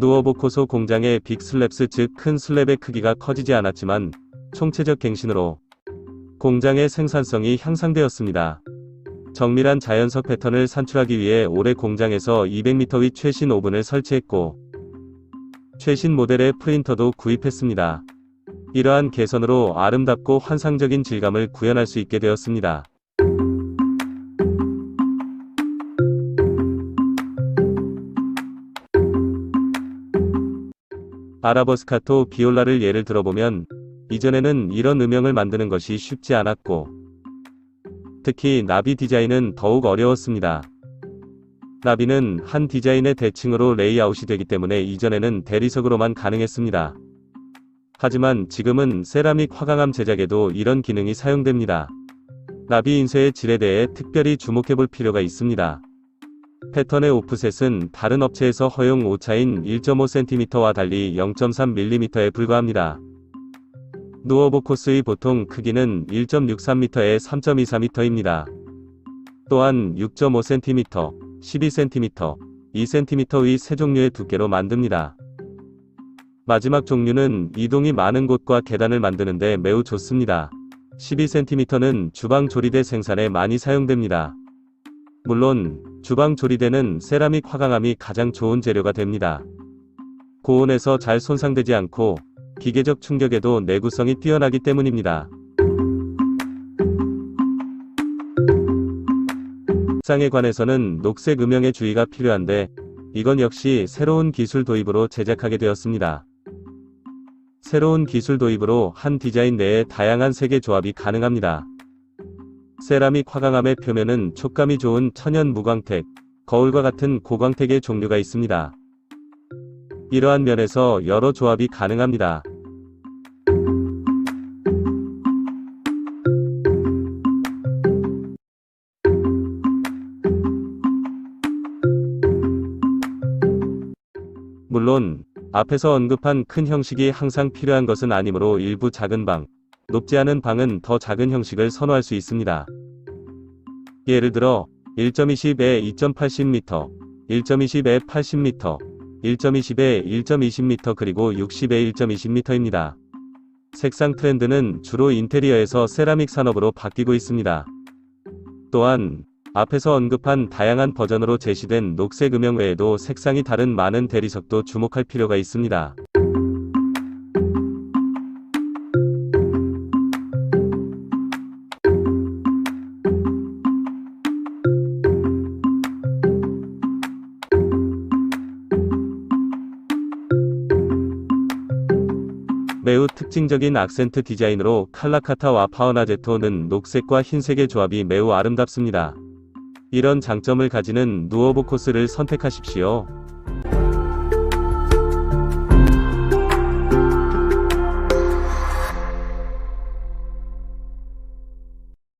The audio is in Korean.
누어보코소 공장의 빅슬랩스 즉 큰 슬랩의 크기가 커지지 않았지만 총체적 갱신으로 공장의 생산성이 향상되었습니다. 정밀한 자연석 패턴을 산출하기 위해 올해 공장에서 200m 위 최신 오븐을 설치했고 최신 모델의 프린터도 구입했습니다. 이러한 개선으로 아름답고 환상적인 질감을 구현할 수 있게 되었습니다. 아라버스카토 비올라를 예를 들어보면 이전에는 이런 음영을 만드는 것이 쉽지 않았고 특히 나비 디자인은 더욱 어려웠습니다. 나비는 한 디자인의 대칭으로 레이아웃이 되기 때문에 이전에는 대리석으로만 가능했습니다. 하지만 지금은 세라믹 화강암 제작에도 이런 기능이 사용됩니다. 나비 인쇄의 질에 대해 특별히 주목해 볼 필요가 있습니다. 패턴의 오프셋은 다른 업체에서 허용 오차인 1.5cm와 달리 0.3mm에 불과합니다. 누어보코스의 보통 크기는 1.63m에 3.24m입니다. 또한 6.5cm, 12cm, 2cm의 세 종류의 두께로 만듭니다. 마지막 종류는 이동이 많은 곳과 계단을 만드는데 매우 좋습니다. 12cm는 주방 조리대 생산에 많이 사용됩니다. 물론 주방 조리대는 세라믹 화강암이 가장 좋은 재료가 됩니다. 고온에서 잘 손상되지 않고 기계적 충격에도 내구성이 뛰어나기 때문입니다. 상에 관해서는 녹색 음영에 주의가 필요한데 이건 역시 새로운 기술 도입으로 제작하게 되었습니다. 새로운 기술 도입으로 한 디자인 내에 다양한 색의 조합이 가능합니다. 세라믹 화강암의 표면은 촉감이 좋은 천연 무광택, 거울과 같은 고광택의 종류가 있습니다. 이러한 면에서 여러 조합이 가능합니다. 물론 앞에서 언급한 큰 형식이 항상 필요한 것은 아니므로 일부 작은 방, 높지 않은 방은 더 작은 형식을 선호할 수 있습니다. 예를 들어 1.20에 2.80m, 1.20에 80m, 1.20에 1.20m 그리고 60에 1.20m입니다. 색상 트렌드는 주로 인테리어에서 세라믹 산업으로 바뀌고 있습니다. 또한 앞에서 언급한 다양한 버전으로 제시된 녹색 음영 외에도 색상이 다른 많은 대리석도 주목할 필요가 있습니다. 매우 특징적인 악센트 디자인으로 칼라카타와 파우나제토는 녹색과 흰색의 조합이 매우 아름답습니다. 이런 장점을 가지는 누어보코스를 선택하십시오.